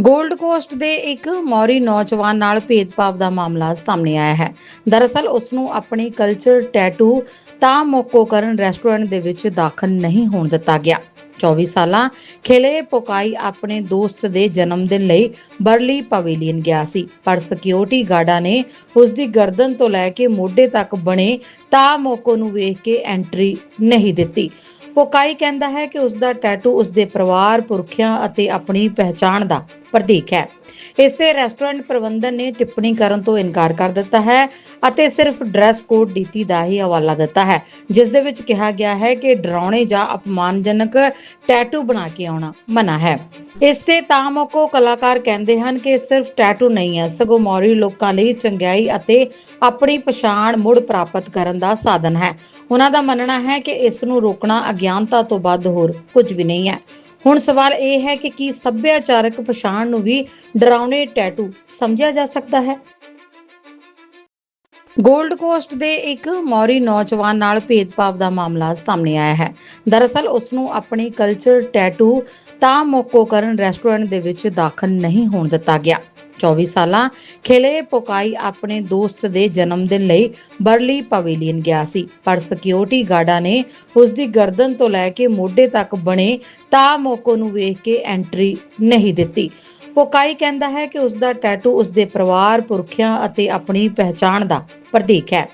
Gold cost ਦੇ ਇੱਕ ਮੌਰੀ ਨੌਜਵਾਨ ਨਾਲ ਭੇਦਭਾਵ ਦਾ ਮਾਮਲਾ ਸਾਹਮਣੇ ਆਇਆ ਹੈ। ਦਰਅਸਲ, ਉਸ ਨੂੰ ਆਪਣੀ ਕਲਚਰ ਟੈਟੂ ਤਾਂ ਮੋਕੋ ਕਰਨ ਰੈਸਟੋਰੈਂਟ ਦੇ ਵਿੱਚ ਦਾਖਲ ਨਹੀਂ ਹੋਣ ਦਿੱਤਾ ਗਿਆ। 24 ਸਾਲਾਂ ਖੇਲੇ ਪੋਕਾਈ ਆਪਣੇ ਦੋਸਤ ਦੇ ਜਨਮ ਦਿਨ ਲਈ ਬਰਲੀ ਪਵੇਲੀਅਨ ਗਿਆ ਸੀ। ਪਰ ਸਿਕਿਉਰਿਟੀ ਗਾਰਡਾਂ ਨੇ ਉਸ ਦੀ ਗਰਦਨ ਤੋਂ ਲੈ ਕੇ ਮੋਢੇ ਤੱਕ ਬਣੇ ਤਾ ਮੋਕੋ ਨੂੰ ਵੇਖ ਕੇ ਐਂਟਰੀ ਨਹੀਂ ਦਿੱਤੀ। ਪੋਕਾਈ ਕਹਿੰਦਾ ਹੈ ਕਿ ਉਸ ਦਾ ਟੈਟੂ ਉਸ ਦੇ ਪਰਿਵਾਰ, ਪੁਰਖਿਆਂ ਅਤੇ ਆਪਣੀ ਪਹਿਚਾਣ ਦਾ ਪ੍ਰਤੀਕ ਹੈ। ਇਸ ਤੇ ਰੈਸਟੋਰੈਂਟ ਪ੍ਰਬੰਧਨ ਨੇ ਟਿੱਪਣੀ ਕਰਨ ਤੋਂ ਇਨਕਾਰ ਕਰ ਦਿੱਤਾ ਹੈ ਅਤੇ ਸਿਰਫ ਡਰੈਸ ਕੋਡ ਨੀਤੀ ਦਾ ਹੀ ਹਵਾਲਾ ਦਿੱਤਾ ਹੈ, ਜਿਸ ਦੇ ਵਿੱਚ ਕਿਹਾ ਗਿਆ ਹੈ ਕਿ ਡਰਾਉਣੇ ਜਾਂ ਅਪਮਾਨਜਨਕ ਟੈਟੂ ਬਣਾ ਕੇ ਆਉਣਾ ਮਨਾ ਹੈ। ਇਸ ਤੇ ਤਾਮੋਕੋ ਕਲਾਕਾਰ ਕਹਿੰਦੇ ਹਨ ਕਿ ਸਿਰਫ ਟੈਟੂ ਨਹੀਂ ਹੈ, ਸਗੋਂ ਮੌਰੀ ਲੋਕਾਂ ਲਈ ਚੰਗਿਆਈ ਅਤੇ ਆਪਣੀ ਪਛਾਣ ਮੁੜ ਪ੍ਰਾਪਤ ਕਰਨ ਦਾ ਸਾਧਨ ਹੈ। ਉਹਨਾਂ ਦਾ ਮੰਨਣਾ ਹੈ ਕਿ ਇਸ ਨੂੰ ਰੋਕਣਾ ਅਗਿਆਨਤਾ ਤੋਂ ਵੱਧ ਹੋਰ ਕੁਝ ਵੀ ਨਹੀਂ ਹੈ। ਹੁਣ ਸਵਾਲ ਇਹ ਹੈ ਕਿ ਕੀ ਸੱਭਿਆਚਾਰਕ ਪਛਾਣ ਨੂੰ ਵੀ ਡਰਾਉਣੇ ਟੈਟੂ ਸਮਝਿਆ ਜਾ ਸਕਦਾ ਹੈ? ਗੋਲਡ ਕੋਸਟ ਦੇ ਇੱਕ ਮੌਰੀ ਨੌਜਵਾਨ ਨਾਲ ਭੇਦਭਾਵ ਦਾ ਮਾਮਲਾ ਸਾਹਮਣੇ ਆਇਆ ਹੈ। ਦਰਅਸਲ ਉਸ ਨੂੰ ਆਪਣੀ ਕਲਚਰ ਟੈਟੂ ਤਾਂ ਮੋਕੋ ਰੈਸਟੋਰੈਂਟ ਦੇ ਵਿੱਚ ਦਾਖਲ ਨਹੀਂ ਹੋਣ ਦਿੱਤਾ ਗਿਆ। 24 ਸਾਲਾਂ ਖੇਲੇ ਪੋਕਾਈ ਆਪਣੇ ਦੋਸਤ ਦੇ ਜਨਮ ਦਿਨ ਲਈ ਬਰਲੀ ਪਵੇਲੀਅਨ ਗਿਆ ਸੀ। ਪਰ ਸਿਕਿਉਰਿਟੀ ਗਾਰਡਾਂ ਨੇ ਉਸ ਦੀ ਗਰਦਨ ਤੋਂ ਲੈ ਕੇ ਮੋਢੇ ਤੱਕ ਬਣੇ ਤਾ ਮੋਕੋ ਨੂੰ ਵੇਖ ਕੇ ਐਂਟਰੀ ਨਹੀਂ ਦਿੱਤੀ। ਪੋਕਾਈ ਕਹਿੰਦਾ ਹੈ ਕਿ ਉਸ ਦਾ ਟੈਟੂ ਉਸ ਦੇ ਪਰਿਵਾਰ, ਪੁਰਖਿਆਂ ਅਤੇ ਆਪਣੀ ਪਹਿਚਾਣ ਦਾ ਪ੍ਰਤੀਕ ਹੈ।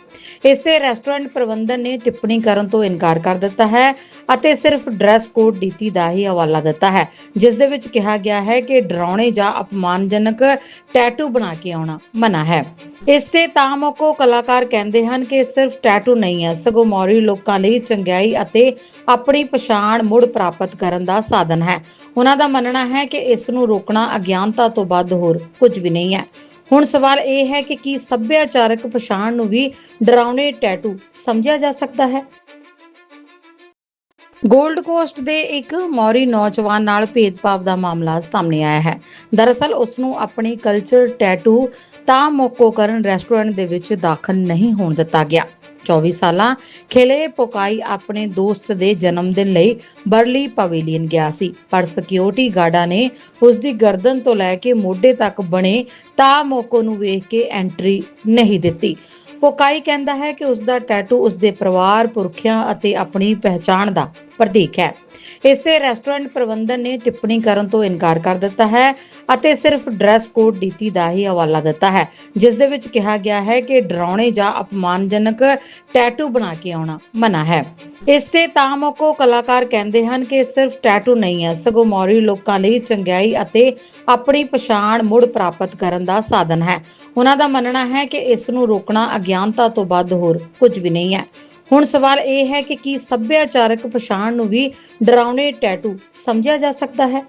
ਇਸ ਤੇ ਰੈਸਟੋਰੈਂਟ ਪ੍ਰਬੰਧਨ ਨੇ ਟਿੱਪਣੀ ਕਰਨ ਤੋਂ ਇਨਕਾਰ ਕਰ ਦਿੱਤਾ ਹੈ ਅਤੇ ਸਿਰਫ ਡਰੈਸ ਕੋਡ ਨੀਤੀ ਦਾ ਹੀ ਹਵਾਲਾ ਦਿੱਤਾ ਹੈ, ਜਿਸ ਦੇ ਵਿੱਚ ਕਿਹਾ ਗਿਆ ਹੈ ਕਿ ਡਰਾਉਣੇ ਜਾਂ ਅਪਮਾਨਜਨਕ ਟੈਟੂ ਬਣਾ ਕੇ ਆਉਣਾ ਮਨਾ ਹੈ। ਇਸ ਤੇ ਤਾਮੋਕੋ ਕਲਾਕਾਰ ਕਹਿੰਦੇ ਹਨ ਕਿ ਸਿਰਫ ਟੈਟੂ ਨਹੀਂ ਹੈ, ਸਗੋਂ ਮੌਰੀ ਲੋਕਾਂ ਲਈ ਚੰਗਿਆਈ ਅਤੇ ਆਪਣੀ ਪਛਾਣ ਮੁੜ ਪ੍ਰਾਪਤ ਕਰਨ ਦਾ ਸਾਧਨ ਹੈ। ਉਹਨਾਂ ਦਾ ਮੰਨਣਾ ਹੈ ਕਿ ਇਸ ਨੂੰ ਰੋਕਣਾ ਅਗਿਆਨਤਾ ਤੋਂ ਵੱਧ ਹੋਰ ਕੁਝ ਵੀ ਨਹੀਂ ਹੈ। ਹੁਣ ਸਵਾਲ ਇਹ ਹੈ ਕਿ ਕੀ ਸੱਭਿਆਚਾਰਕ ਪਛਾਣ ਨੂੰ ਵੀ ਡਰਾਉਣੇ ਟੈਟੂ ਸਮਝਿਆ ਜਾ ਸਕਦਾ ਹੈ? ਗੋਲਡ ਕੋਸਟ ਦੇ ਇੱਕ ਮੌਰੀ ਨੌਜਵਾਨ ਨਾਲ ਭੇਦਭਾਵ ਦਾ ਮਾਮਲਾ ਸਾਹਮਣੇ ਆਇਆ ਹੈ। ਦਰਅਸਲ, ਉਸ ਨੂੰ ਆਪਣੀ ਕਲਚਰ ਟੈਟੂ ਤਾਂ ਮੋਕੋ ਕਰਨ ਰੈਸਟੋਰੈਂਟ ਦੇ ਵਿੱਚ ਦਾਖਲ ਨਹੀਂ ਹੋਣ ਦਿੱਤਾ ਗਿਆ। 24 ਸਾਲਾਂ ਖੇਲੇ ਪੋਕਾਈ ਆਪਣੇ ਦੋਸਤ ਦੇ ਜਨਮ ਦਿਨ ਲਈ ਬਰਲੀ ਪਵੇਲੀਅਨ ਗਿਆ ਸੀ। ਪਰ ਸਿਕਿਉਰਿਟੀ ਗਾਰਡਾਂ ਨੇ ਉਸ ਦੀ ਗਰਦਨ ਤੋਂ ਲੈ ਕੇ ਮੋਢੇ ਤੱਕ ਬਣੇ ਤਾ ਮੋਕੋ ਨੂੰ ਵੇਖ ਕੇ ਐਂਟਰੀ ਨਹੀਂ ਦਿੱਤੀ। ਪੋਕਾਈ ਕਹਿੰਦਾ ਹੈ ਕਿ ਉਸ ਦਾ ਟੈਟੂ ਉਸ ਦੇ ਪਰਿਵਾਰ, ਪੁਰਖਿਆਂ ਅਤੇ ਆਪਣੀ ਪਹਿਚਾਣ ਦਾ ਪ੍ਰਤੀਕ ਹੈ। ਇਸ ਤੇ ਰੈਸਟੋਰੈਂਟ ਪ੍ਰਬੰਧਨ ਨੇ ਟਿੱਪਣੀ ਕਰਨ ਤੋਂ ਇਨਕਾਰ ਕਰ ਦਿੱਤਾ ਹੈ ਅਤੇ ਸਿਰਫ ਡਰੈਸ ਕੋਡ ਨੀਤੀ ਦਾ ਹੀ ਹਵਾਲਾ ਦਿੱਤਾ ਹੈ, ਜਿਸ ਦੇ ਵਿੱਚ ਕਿਹਾ ਗਿਆ ਹੈ ਕਿ ਡਰਾਉਣੇ ਜਾਂ ਅਪਮਾਨਜਨਕ ਟੈਟੂ ਬਣਾ ਕੇ ਆਉਣਾ ਮਨਾ ਹੈ। ਇਸ ਤੇ ਤਾਮੋਕੋ ਕਲਾਕਾਰ ਕਹਿੰਦੇ ਹਨ ਕਿ ਸਿਰਫ ਟੈਟੂ ਨਹੀਂ ਹੈ, ਸਗੋਂ ਮੌਰੀ ਲੋਕਾਂ ਲਈ ਚੰਗਿਆਈ ਅਤੇ ਆਪਣੀ ਪਛਾਣ ਮੁੜ ਪ੍ਰਾਪਤ ਕਰਨ ਦਾ ਸਾਧਨ ਹੈ। ਉਹਨਾਂ ਦਾ ਮੰਨਣਾ ਹੈ ਕਿ ਇਸ ਨੂੰ ਰੋਕਣਾ ਅਗਿਆਨਤਾ ਤੋਂ ਵੱਧ ਹੋਰ ਕੁਝ ਵੀ ਨਹੀਂ ਹੈ। ਹੁਣ ਸਵਾਲ ਇਹ ਹੈ ਕਿ ਕੀ ਸੱਭਿਆਚਾਰਕ ਪਛਾਣ ਨੂੰ ਵੀ ਡਰਾਉਣੇ ਟੈਟੂ ਸਮਝਿਆ ਜਾ ਸਕਦਾ ਹੈ?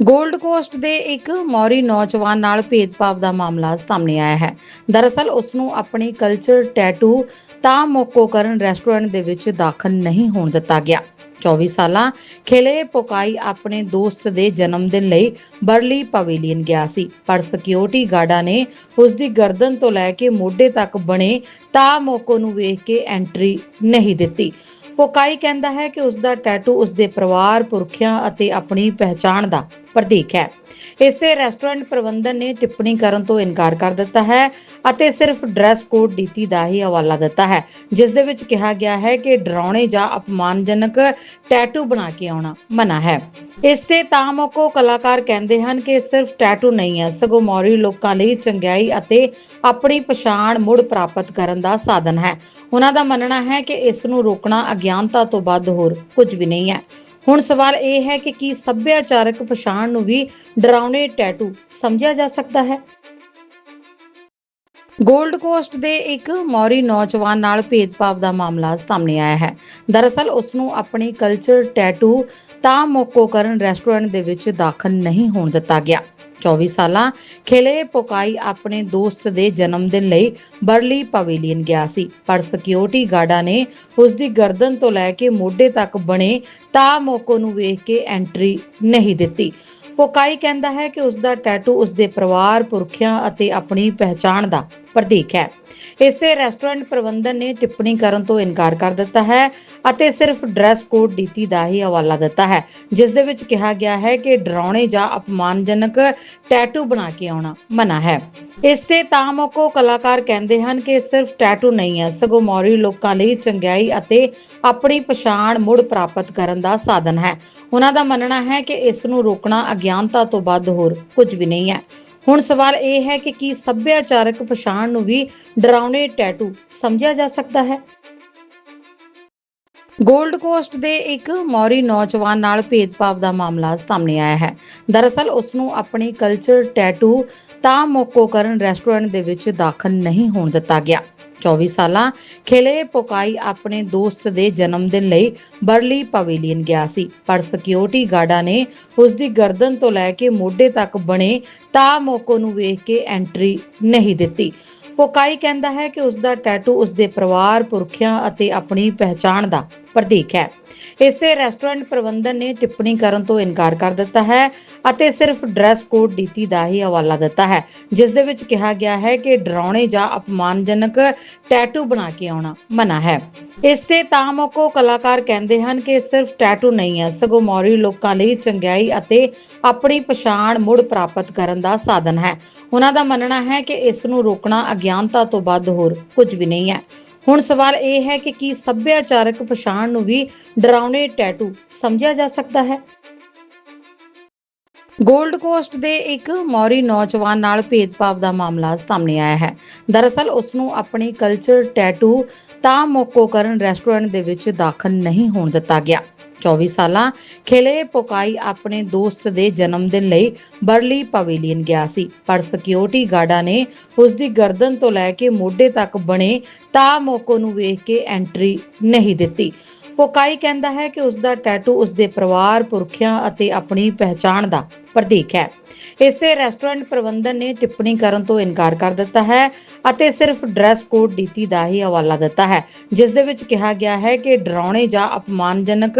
ਗੋਲਡ ਕੋਸਟ ਦੇ ਇੱਕ ਮੌਰੀ ਨੌਜਵਾਨ ਨਾਲ ਭੇਦਭਾਵ ਦਾ ਮਾਮਲਾ ਸਾਹਮਣੇ ਆਇਆ ਹੈ। ਦਰਅਸਲ, ਉਸ ਨੂੰ ਆਪਣੀ ਕਲਚਰ ਟੈਟੂ ਤਾਂ ਮੋਕੋ ਕਰਨ ਰੈਸਟੋਰੈਂਟ ਦੇ ਵਿੱਚ ਦਾਖਲ ਨਹੀਂ ਹੋਣ ਦਿੱਤਾ ਗਿਆ। 24 ਸਾਲਾਂ ਖੇਲੇ ਪੋਕਾਈ ਆਪਣੇ ਦੋਸਤ ਦੇ ਜਨਮ ਦਿਨ ਲਈ ਬਰਲੀ ਪਵੇਲੀਅਨ ਗਿਆ ਸੀ। ਪਰ ਸਿਕਿਉਰਿਟੀ ਗਾਰਡਾਂ ਨੇ ਉਸ ਦੀ ਗਰਦਨ ਤੋਂ ਲੈ ਕੇ ਮੋਢੇ ਤੱਕ ਬਣੇ ਤਾ ਮੋਕੋ ਨੂੰ ਵੇਖ ਕੇ ਐਂਟਰੀ ਨਹੀਂ ਦਿੱਤੀ। ਪੋਕਾਈ ਕਹਿੰਦਾ ਹੈ ਕਿ ਉਸ ਦਾ ਟੈਟੂ ਉਸ ਦੇ ਪਰਿਵਾਰ, ਪੁਰਖਿਆਂ ਅਤੇ ਆਪਣੀ ਪਹਿਚਾਣ ਦਾ ਪ੍ਰਤੀਕ ਹੈ। ਇਸ ਤੇ ਰੈਸਟੋਰੈਂਟ ਪ੍ਰਬੰਧਨ ਨੇ ਟਿੱਪਣੀ ਕਰਨ ਤੋਂ ਇਨਕਾਰ ਕਰ ਦਿੱਤਾ ਹੈ ਅਤੇ ਸਿਰਫ ਡਰੈਸ ਕੋਡ ਨੀਤੀ ਦਾ ਹੀ ਹਵਾਲਾ ਦਿੱਤਾ ਹੈ, ਜਿਸ ਦੇ ਵਿੱਚ ਕਿਹਾ ਗਿਆ ਹੈ ਕਿ ਡਰਾਉਣੇ ਜਾਂ ਅਪਮਾਨਜਨਕ ਟੈਟੂ ਬਣਾ ਕੇ ਆਉਣਾ ਮਨਾ ਹੈ। ਇਸ ਤੇ ਤਾਮੋਕੋ ਕਲਾਕਾਰ ਕਹਿੰਦੇ ਹਨ ਕਿ ਸਿਰਫ ਟੈਟੂ ਨਹੀਂ ਹੈ, ਸਗੋਂ ਮੌਰੀ ਲੋਕਾਂ ਲਈ ਚੰਗਿਆਈ ਅਤੇ ਆਪਣੀ ਪਛਾਣ ਮੁੜ ਪ੍ਰਾਪਤ ਕਰਨ ਦਾ ਸਾਧਨ ਹੈ। ਉਹਨਾਂ ਦਾ ਮੰਨਣਾ ਹੈ ਕਿ ਇਸ ਨੂੰ ਰੋਕਣਾ ਅਗਿਆਨਤਾ ਤੋਂ ਵੱਧ ਹੋਰ ਕੁਝ ਵੀ ਨਹੀਂ ਹੈ। ਹੁਣ ਸਵਾਲ ਇਹ ਹੈ ਕਿ ਕੀ ਸੱਭਿਆਚਾਰਕ ਪਛਾਣ ਨੂੰ ਵੀ ਡਰਾਉਣੇ ਟੈਟੂ ਸਮਝਿਆ ਜਾ ਸਕਦਾ ਹੈ? ਗੋਲਡ ਕੋਸਟ ਦੇ ਇੱਕ ਮੌਰੀ ਨੌਜਵਾਨ ਨਾਲ ਭੇਦਭਾਵ ਦਾ ਮਾਮਲਾ ਸਾਹਮਣੇ ਆਇਆ ਹੈ। ਦਰਅਸਲ ਉਸ ਨੂੰ ਆਪਣੀ ਕਲਚਰ ਟੈਟੂ ਤਾਂ ਮੋਕੋ ਕਰਨ ਰੈਸਟੋਰੈਂਟ ਦੇ ਵਿੱਚ ਦਾਖਲ ਨਹੀਂ ਹੋਣ ਦਿੱਤਾ ਗਿਆ। 24 ਸਾਲਾਂ ਖੇਲੇ ਪੋਕਾਈ ਆਪਣੇ ਦੋਸਤ ਦੇ ਜਨਮ ਦਿਨ ਲਈ ਬਰਲੀ ਪਵੇਲੀਅਨ ਗਿਆ ਸੀ। ਪਰ ਸਿਕਿਉਰਿਟੀ ਗਾਰਡਾਂ ਨੇ ਉਸ ਦੀ ਗਰਦਨ ਤੋਂ ਲੈ ਕੇ ਮੋਢੇ ਤੱਕ ਬਣੇ ਤਾ ਮੋਕੋ ਨੂੰ ਵੇਖ ਕੇ ਐਂਟਰੀ ਨਹੀਂ ਦਿੱਤੀ। ਪੋਕਾਈ ਕਹਿੰਦਾ ਹੈ ਕਿ ਉਸ ਦਾ ਟੈਟੂ ਉਸ ਦੇ ਪਰਿਵਾਰ, ਪੁਰਖਿਆਂ ਅਤੇ ਆਪਣੀ ਪਹਿਚਾਣ ਦਾ ਪ੍ਰਤੀਕ ਹੈ। ਇਸ ਤੇ ਰੈਸਟੋਰੈਂਟ ਪ੍ਰਬੰਧਨ ਨੇ ਟਿੱਪਣੀ ਕਰਨ ਤੋਂ ਇਨਕਾਰ ਕਰ ਦਿੱਤਾ ਹੈ ਅਤੇ ਸਿਰਫ ਡਰੈਸ ਕੋਡ ਨੀਤੀ ਦਾ ਹੀ ਹਵਾਲਾ ਦਿੱਤਾ ਹੈ, ਜਿਸ ਦੇ ਵਿੱਚ ਕਿਹਾ ਗਿਆ ਹੈ ਕਿ ਡਰਾਉਣੇ ਜਾਂ ਅਪਮਾਨਜਨਕ ਟੈਟੂ ਬਣਾ ਕੇ ਆਉਣਾ ਮਨਾ ਹੈ। ਇਸ ਤੇ ਤਾਮੋਕੋ ਕਲਾਕਾਰ ਕਹਿੰਦੇ ਹਨ ਕਿ ਸਿਰਫ ਟੈਟੂ ਨਹੀਂ ਹੈ, ਸਗੋਂ ਮੌਰੀ ਲੋਕਾਂ ਲਈ ਚੰਗਿਆਈ ਅਤੇ ਆਪਣੀ ਪਛਾਣ ਮੁੜ ਪ੍ਰਾਪਤ ਕਰਨ ਦਾ ਸਾਧਨ ਹੈ। ਉਹਨਾਂ ਦਾ ਮੰਨਣਾ ਹੈ ਕਿ ਇਸ ਨੂੰ ਰੋਕਣਾ ਅਗਿਆਨਤਾ ਤੋਂ ਵੱਧ ਹੋਰ ਕੁਝ ਵੀ ਨਹੀਂ ਹੈ। ਹੁਣ ਸਵਾਲ ਇਹ ਹੈ ਕਿ ਕੀ ਸੱਭਿਆਚਾਰਕ ਪਛਾਣ ਨੂੰ ਵੀ ਡਰਾਉਣੇ ਟੈਟੂ ਸਮਝਿਆ ਜਾ ਸਕਦਾ ਹੈ? ਗੋਲਡ ਕੋਸਟ ਦੇ ਇੱਕ ਮੌਰੀ ਨੌਜਵਾਨ ਨਾਲ ਭੇਦਭਾਵ ਦਾ ਮਾਮਲਾ ਸਾਹਮਣੇ ਆਇਆ ਹੈ। ਦਰਅਸਲ ਉਸ ਨੂੰ ਆਪਣੀ ਕਲਚਰ ਟੈਟੂ ਤਾਂ ਮੋਕੋ ਕਰਨ ਰੈਸਟੋਰੈਂਟ ਦੇ ਵਿੱਚ ਦਾਖਲ ਨਹੀਂ ਹੋਣ ਦਿੱਤਾ ਗਿਆ। 24 ਸਾਲਾਂ ਖੇਲੇ ਪੋਕਾਈ ਆਪਣੇ ਦੋਸਤ ਦੇ ਜਨਮ ਦਿਨ ਲਈ ਬਰਲੀ ਪਵੇਲੀਅਨ ਗਿਆ ਸੀ। ਪਰ ਸਿਕਿਉਰਿਟੀ ਗਾਰਡਾਂ ਨੇ ਉਸ ਦੀ ਗਰਦਨ ਤੋਂ ਲੈ ਕੇ ਮੋਢੇ ਤੱਕ ਬਣੇ ਤਾ ਮੋਕੋ ਨੂੰ ਵੇਖ ਕੇ ਐਂਟਰੀ ਨਹੀਂ ਦਿੱਤੀ। ਪੋਕਾਈ ਕਹਿੰਦਾ ਹੈ ਕਿ ਉਸ ਦਾ ਟੈਟੂ ਉਸ ਦੇ ਪਰਿਵਾਰ, ਪੁਰਖਿਆਂ ਅਤੇ ਆਪਣੀ ਪਹਿਚਾਣ ਦਾ ਪ੍ਰਤੀਕ ਹੈ। ਇਸ ਤੇ ਰੈਸਟੋਰੈਂਟ ਪ੍ਰਬੰਧਨ ਨੇ ਟਿੱਪਣੀ ਕਰਨ ਤੋਂ ਇਨਕਾਰ ਕਰ ਦਿੱਤਾ ਹੈ ਅਤੇ ਸਿਰਫ ਡਰੈਸ ਕੋਡ ਨੀਤੀ ਦਾ ਹੀ ਹਵਾਲਾ ਦਿੱਤਾ ਹੈ, ਜਿਸ ਦੇ ਵਿੱਚ ਕਿਹਾ ਗਿਆ ਹੈ ਕਿ ਡਰਾਉਣੇ ਜਾਂ ਅਪਮਾਨਜਨਕ ਟੈਟੂ ਬਣਾ ਕੇ ਆਉਣਾ ਮਨਾ ਹੈ। ਇਸ ਤੇ ਤਾਮੋਕੋ ਕਲਾਕਾਰ ਕਹਿੰਦੇ ਹਨ ਕਿ ਸਿਰਫ ਟੈਟੂ ਨਹੀਂ ਹੈ, ਸਗੋਂ ਮੌਰੀ ਲੋਕਾਂ ਲਈ ਚੰਗਿਆਈ ਅਤੇ ਆਪਣੀ ਪਛਾਣ ਮੁੜ ਪ੍ਰਾਪਤ ਕਰਨ ਦਾ ਸਾਧਨ ਹੈ। ਉਹਨਾਂ ਦਾ ਮੰਨਣਾ ਹੈ ਕਿ ਇਸ ਨੂੰ ਰੋਕਣਾ ਅਗਿਆਨਤਾ ਤੋਂ ਵੱਧ ਹੋਰ ਕੁਝ ਵੀ ਨਹੀਂ ਹੈ। ਹੁਣ ਸਵਾਲ ਇਹ ਹੈ ਕਿ ਕੀ ਸੱਭਿਆਚਾਰਕ ਪਛਾਣ ਨੂੰ ਵੀ ਡਰਾਉਣੇ ਟੈਟੂ ਸਮਝਿਆ ਜਾ ਸਕਦਾ ਹੈ? ਗੋਲਡ ਕੋਸਟ ਦੇ ਇੱਕ ਮੌਰੀ ਨੌਜਵਾਨ ਨਾਲ ਭੇਦਭਾਵ ਦਾ ਮਾਮਲਾ ਸਾਹਮਣੇ ਆਇਆ ਹੈ। ਦਰਅਸਲ ਉਸ ਨੂੰ ਆਪਣੀ ਕਲਚਰ ਟੈਟੂ ਤਾਂ ਮੋਕੋ ਕਰਨ ਰੈਸਟੋਰੈਂਟ ਦੇ ਵਿੱਚ ਦਾਖਲ ਨਹੀਂ ਹੋਣ ਦਿੱਤਾ ਗਿਆ। 24 ਸਾਲਾਂ ਖੇਲੇ ਪੋਕਾਈ ਆਪਣੇ ਦੋਸਤ ਦੇ ਜਨਮ ਦਿਨ ਲਈ ਬਰਲੀ ਪਵੇਲੀਅਨ ਗਿਆ ਸੀ। ਪਰ ਸਿਕਿਉਰਿਟੀ ਗਾਰਡਾਂ ਨੇ ਉਸ ਦੀ ਗਰਦਨ ਤੋਂ ਲੈ ਕੇ ਮੋਢੇ ਤੱਕ ਬਣੇ ਤਾ ਮੋਕੋ ਨੂੰ ਵੇਖ ਕੇ ਐਂਟਰੀ ਨਹੀਂ ਦਿੱਤੀ। ਪੋਕਾਈ ਕਹਿੰਦਾ ਹੈ ਕਿ ਉਸ ਦਾ ਟੈਟੂ ਉਸ ਦੇ ਪਰਿਵਾਰ, ਪੁਰਖਿਆਂ ਅਤੇ ਆਪਣੀ ਪਹਿਚਾਣ ਦਾ ਪ੍ਰਤੀਕ ਹੈ। ਇਸ ਤੇ ਰੈਸਟੋਰੈਂਟ ਪ੍ਰਬੰਧਨ ਨੇ ਟਿੱਪਣੀ ਕਰਨ ਤੋਂ ਇਨਕਾਰ ਕਰ ਦਿੱਤਾ ਹੈ ਅਤੇ ਸਿਰਫ ਡਰੈਸ ਕੋਡ ਨੀਤੀ ਦਾ ਹੀ ਹਵਾਲਾ ਦਿੱਤਾ ਹੈ, ਜਿਸ ਦੇ ਵਿੱਚ ਕਿਹਾ ਗਿਆ ਹੈ ਕਿ ਡਰਾਉਣੇ ਜਾਂ ਅਪਮਾਨਜਨਕ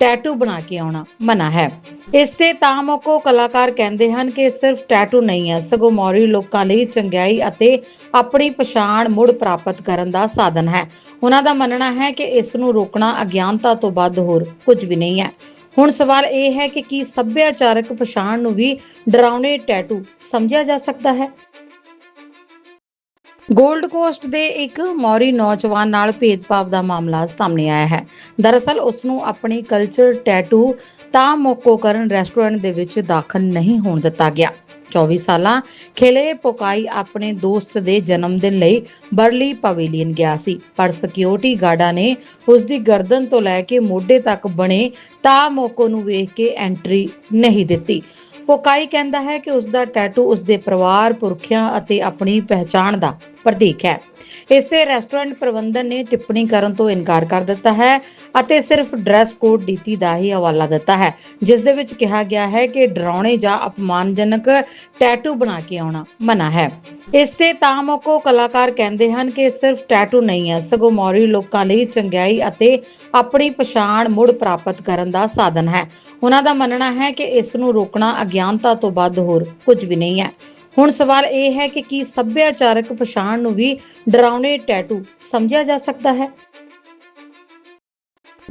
ਟੈਟੂ ਬਣਾ ਕੇ ਆਉਣਾ ਮਨਾ ਹੈ। ਇਸ ਤੇ ਤਾਮੋਕੋ ਕਲਾਕਾਰ ਕਹਿੰਦੇ ਹਨ ਕਿ ਸਿਰਫ ਟੈਟੂ ਨਹੀਂ ਹੈ, ਸਗੋਂ ਮੌਰੀ ਲੋਕਾਂ ਲਈ ਚੰਗਿਆਈ ਅਤੇ ਆਪਣੀ ਪਛਾਣ ਮੁੜ ਪ੍ਰਾਪਤ ਕਰਨ ਦਾ ਸਾਧਨ ਹੈ। ਉਹਨਾਂ ਦਾ ਮੰਨਣਾ ਹੈ ਕਿ ਇਸ ਨੂੰ ਰੋਕਣਾ ਅਗਿਆਨਤਾ ਤੋਂ ਵੱਧ ਹੋਰ ਕੁਝ ਵੀ ਨਹੀਂ ਹੈ। ਹੁਣ ਸਵਾਲ ਇਹ ਹੈ ਕਿ ਕੀ ਸੱਭਿਆਚਾਰਕ ਪਛਾਣ ਨੂੰ ਵੀ ਡਰਾਉਣੇ ਟੈਟੂ ਸਮਝਿਆ ਜਾ ਸਕਦਾ ਹੈ? ਗੋਲਡ ਕੋਸਟ ਦੇ ਇੱਕ ਮੌਰੀ ਨੌਜਵਾਨ ਨਾਲ ਭੇਦਭਾਵ ਦਾ ਮਾਮਲਾ ਸਾਹਮਣੇ ਆਇਆ ਹੈ। ਦਰਅਸਲ, ਉਸ ਨੂੰ ਆਪਣੀ ਕਲਚਰ ਟੈਟੂ ਤਾਮੋਕੋ ਕਰਨ ਰੈਸਟੋਰੈਂਟ ਦੇ ਵਿੱਚ ਦਾਖਲ ਨਹੀਂ ਹੋਣ ਦਿੱਤਾ ਗਿਆ। 24 ਸਾਲਾਂ ਖੇਲੇ ਪੋਕਾਈ ਆਪਣੇ ਦੋਸਤ ਦੇ ਜਨਮ ਦਿਨ ਲਈ ਬਰਲੀ ਪਵੇਲੀਅਨ ਗਿਆ ਸੀ। ਪਰ ਸਿਕਿਉਰਿਟੀ ਗਾਰਡਾਂ ਨੇ ਉਸ ਦੀ ਗਰਦਨ ਤੋਂ ਲੈ ਕੇ ਮੋਢੇ ਤੱਕ ਬਣੇ ਤਾਮੋਕੋ ਨੂੰ ਵੇਖ ਕੇ ਐਂਟਰੀ ਨਹੀਂ ਦਿੱਤੀ। ਪੋਕਾਈ ਕਹਿੰਦਾ ਹੈ ਕਿ ਉਸ ਦਾ ਟੈਟੂ ਉਸ ਦੇ ਪਰਿਵਾਰ, ਪੁਰਖਿਆਂ ਅਤੇ ਆਪਣੀ ਪਹਿਚਾਣ ਦਾ ਪ੍ਰਤੀਕ ਹੈ। ਇਸ ਤੇ ਰੈਸਟੋਰੈਂਟ ਪ੍ਰਬੰਧਨ ਨੇ ਟਿੱਪਣੀ ਕਰਨ ਤੋਂ ਇਨਕਾਰ ਕਰ ਦਿੱਤਾ ਹੈ ਅਤੇ ਸਿਰਫ ਡਰੈਸ ਕੋਡ ਨੀਤੀ ਦਾ ਹੀ ਹਵਾਲਾ ਦਿੱਤਾ ਹੈ, ਜਿਸ ਦੇ ਵਿੱਚ ਕਿਹਾ ਗਿਆ ਹੈ ਕਿ ਡਰਾਉਣੇ ਜਾਂ ਅਪਮਾਨਜਨਕ ਟੈਟੂ ਬਣਾ ਕੇ ਆਉਣਾ ਮਨਾ ਹੈ। ਇਸ ਤੇ ਤਾਮੋਕੋ ਕਲਾਕਾਰ ਕਹਿੰਦੇ ਹਨ ਕਿ ਸਿਰਫ ਟੈਟੂ ਨਹੀਂ ਹੈ, ਸਗੋਂ ਮੌਰੀ ਲੋਕਾਂ ਲਈ ਚੰਗਿਆਈ ਅਤੇ ਆਪਣੀ ਪਛਾਣ ਮੁੜ ਪ੍ਰਾਪਤ ਕਰਨ ਦਾ ਸਾਧਨ ਹੈ। ਉਹਨਾਂ ਦਾ ਮੰਨਣਾ ਹੈ ਕਿ ਇਸ ਨੂੰ ਰੋਕਣਾ ਅਗਿਆਨਤਾ ਤੋਂ ਵੱਧ ਹੋਰ ਕੁਝ ਵੀ ਨਹੀਂ ਹੈ। ਹੁਣ ਸਵਾਲ ਇਹ ਹੈ ਕਿ ਕੀ ਸੱਭਿਆਚਾਰਕ ਪਛਾਣ ਨੂੰ ਵੀ ਡਰਾਉਣੇ ਟੈਟੂ ਸਮਝਿਆ ਜਾ ਸਕਦਾ ਹੈ?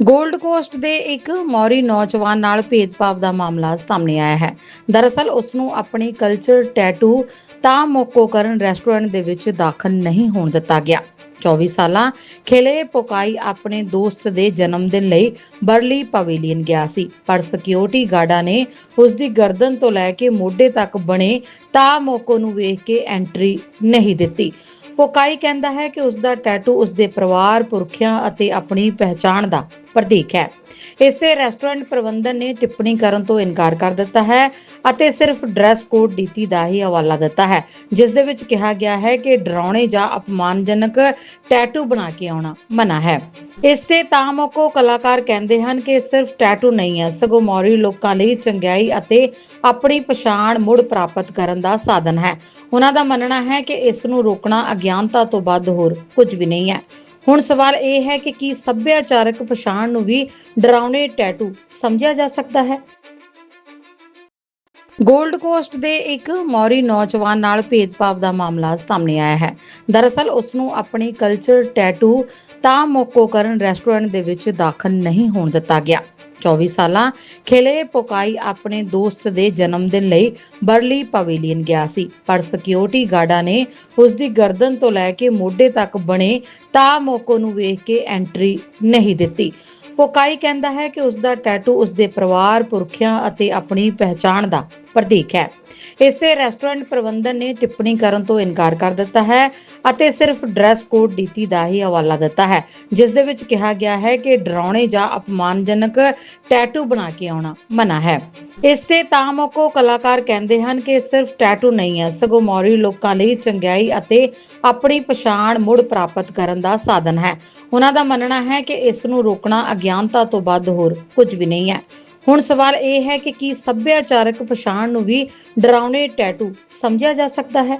ਗੋਲਡ ਕੋਸਟ ਦੇ ਇੱਕ ਮੌਰੀ ਨੌਜਵਾਨ ਨਾਲ ਭੇਦਭਾਵ ਦਾ ਮਾਮਲਾ ਸਾਹਮਣੇ ਆਇਆ ਹੈ। ਦਰਅਸਲ ਉਸ ਨੂੰ ਆਪਣੀ ਕਲਚਰ ਟੈਟੂ ਤਾਂ ਮੋਕੋ ਕਰਨ ਰੈਸਟੋਰੈਂਟ ਦੇ ਵਿੱਚ ਦਾਖਲ ਨਹੀਂ ਹੋਣ ਦਿੱਤਾ ਗਿਆ। 24 ਸਾਲਾਂ ਖੇਲੇ ਪੋਕਾਈ ਆਪਣੇ ਦੋਸਤ ਦੇ ਜਨਮ ਦਿਨ ਲਈ ਬਰਲੀ ਪਵੇਲੀਅਨ ਗਿਆ ਸੀ। ਪਰ ਸਿਕਿਉਰਿਟੀ ਗਾਰਡਾਂ ਨੇ ਉਸ ਦੀ ਗਰਦਨ ਤੋਂ ਲੈ ਕੇ ਮੋਢੇ ਤੱਕ ਬਣੇ ਤਾ ਮੋਕੋ ਨੂੰ ਵੇਖ ਕੇ ਐਂਟਰੀ ਨਹੀਂ ਦਿੱਤੀ। ਪੋਕਾਈ ਕਹਿੰਦਾ ਹੈ ਕਿ ਉਸ ਦਾ ਟੈਟੂ ਉਸ ਦੇ ਪਰਿਵਾਰ, ਪੁਰਖਿਆਂ ਅਤੇ ਆਪਣੀ ਪਹਿਚਾਣ ਦਾ ਪ੍ਰਤੀਕ ਹੈ। ਇਸ ਤੇ ਰੈਸਟੋਰੈਂਟ ਪ੍ਰਬੰਧਨ ਨੇ ਟਿੱਪਣੀ ਕਰਨ ਤੋਂ ਇਨਕਾਰ ਕਰ ਦਿੱਤਾ ਹੈ ਅਤੇ ਸਿਰਫ ਡਰੈਸ ਕੋਡ ਨੀਤੀ ਦਾ ਹੀ ਹਵਾਲਾ ਦਿੱਤਾ ਹੈ, ਜਿਸ ਦੇ ਵਿੱਚ ਕਿਹਾ ਗਿਆ ਹੈ ਕਿ ਡਰਾਉਣੇ ਜਾਂ ਅਪਮਾਨਜਨਕ ਟੈਟੂ ਬਣਾ ਕੇ ਆਉਣਾ ਮਨਾ ਹੈ। ਇਸ ਤੇ ਤਾਮੋਕੋ ਕਲਾਕਾਰ ਕਹਿੰਦੇ ਹਨ ਕਿ ਸਿਰਫ ਟੈਟੂ ਨਹੀਂ ਹੈ, ਸਗੋਂ ਮੌਰੀ ਲੋਕਾਂ ਲਈ ਚੰਗਿਆਈ ਅਤੇ ਆਪਣੀ ਪਛਾਣ ਮੁੜ ਪ੍ਰਾਪਤ ਕਰਨ ਦਾ ਸਾਧਨ ਹੈ। ਉਹਨਾਂ ਦਾ ਮੰਨਣਾ ਹੈ ਕਿ ਇਸ ਨੂੰ ਰੋਕਣਾ ਅਗਿਆਨਤਾ ਤੋਂ ਵੱਧ ਹੋਰ ਕੁਝ ਵੀ ਨਹੀਂ ਹੈ। ਹੁਣ ਸਵਾਲ ਇਹ ਹੈ ਕਿ ਕੀ ਸੱਭਿਆਚਾਰਕ ਪਛਾਣ ਨੂੰ ਵੀ ਡਰਾਉਣੇ ਟੈਟੂ ਸਮਝਿਆ ਜਾ ਸਕਦਾ ਹੈ? ਗੋਲਡ ਕੋਸਟ ਦੇ ਇੱਕ ਮੌਰੀ ਨੌਜਵਾਨ ਨਾਲ ਭੇਦਭਾਵ ਦਾ ਮਾਮਲਾ ਸਾਹਮਣੇ ਆਇਆ ਹੈ। ਦਰਅਸਲ ਉਸ ਨੂੰ ਆਪਣੀ ਕਲਚਰ ਟੈਟੂ ਤਾਂ ਮੋਕੋ ਰੈਸਟੋਰੈਂਟ ਦੇ ਵਿੱਚ ਦਾਖਲ ਨਹੀਂ ਹੋਣ ਦਿੱਤਾ ਗਿਆ। 24 ਸਾਲਾਂ ਖੇਲੇ ਪੋਕਾਈ ਆਪਣੇ ਦੋਸਤ ਦੇ ਜਨਮ ਦਿਨ ਲਈ ਬਰਲੀ ਪਵੇਲੀਅਨ ਗਿਆ ਸੀ। ਪਰ ਸਿਕਿਉਰਿਟੀ ਗਾਰਡਾਂ ਨੇ ਉਸ ਦੀ ਗਰਦਨ ਤੋਂ ਲੈ ਕੇ ਮੋਢੇ ਤੱਕ ਬਣੇ ਤਾ ਮੋਕੋ ਨੂੰ ਵੇਖ ਕੇ ਐਂਟਰੀ ਨਹੀਂ ਦਿੱਤੀ। ਪੋਕਾਈ ਕਹਿੰਦਾ ਹੈ ਕਿ ਉਸ ਦਾ ਟੈਟੂ ਉਸ ਦੇ ਪਰਿਵਾਰ, ਪੁਰਖਿਆਂ ਅਤੇ ਆਪਣੀ ਪਹਿਚਾਣ ਦਾ ਪ੍ਰਤੀਕ ਹੈ। ਇਸ ਤੇ ਰੈਸਟੋਰੈਂਟ ਪ੍ਰਬੰਧਨ ਨੇ ਟਿੱਪਣੀ ਕਰਨ ਤੋਂ ਇਨਕਾਰ ਕਰ ਦਿੱਤਾ ਹੈ ਅਤੇ ਸਿਰਫ ਡਰੈਸ ਕੋਡ ਨੀਤੀ ਦਾ ਹੀ ਹਵਾਲਾ ਦਿੱਤਾ ਹੈ, ਜਿਸ ਦੇ ਵਿੱਚ ਕਿਹਾ ਗਿਆ ਹੈ ਕਿ ਡਰਾਉਣੇ ਜਾਂ ਅਪਮਾਨਜਨਕ ਟੈਟੂ ਬਣਾ ਕੇ ਆਉਣਾ ਮਨਾ ਹੈ। ਇਸ ਤੇ ਤਾਮੋਕੋ ਕਲਾਕਾਰ ਕਹਿੰਦੇ ਹਨ ਕਿ ਸਿਰਫ ਟੈਟੂ ਨਹੀਂ ਹੈ, ਸਗੋਂ ਮੌਰੀ ਲੋਕਾਂ ਲਈ ਚੰਗਿਆਈ ਅਤੇ ਆਪਣੀ ਪਛਾਣ ਮੁੜ ਪ੍ਰਾਪਤ ਕਰਨ ਦਾ ਸਾਧਨ ਹੈ। ਉਹਨਾਂ ਦਾ ਮੰਨਣਾ ਹੈ ਕਿ ਇਸ ਨੂੰ ਰੋਕਣਾ ਅਗਿਆਨਤਾ ਤੋਂ ਵੱਧ ਹੋਰ ਕੁਝ ਵੀ ਨਹੀਂ ਹੈ। ਹੁਣ ਸਵਾਲ ਇਹ ਹੈ ਕਿ ਕੀ ਸੱਭਿਆਚਾਰਕ ਪਛਾਣ ਨੂੰ ਵੀ ਡਰਾਉਣੇ ਟੈਟੂ ਸਮਝਿਆ ਜਾ ਸਕਦਾ ਹੈ?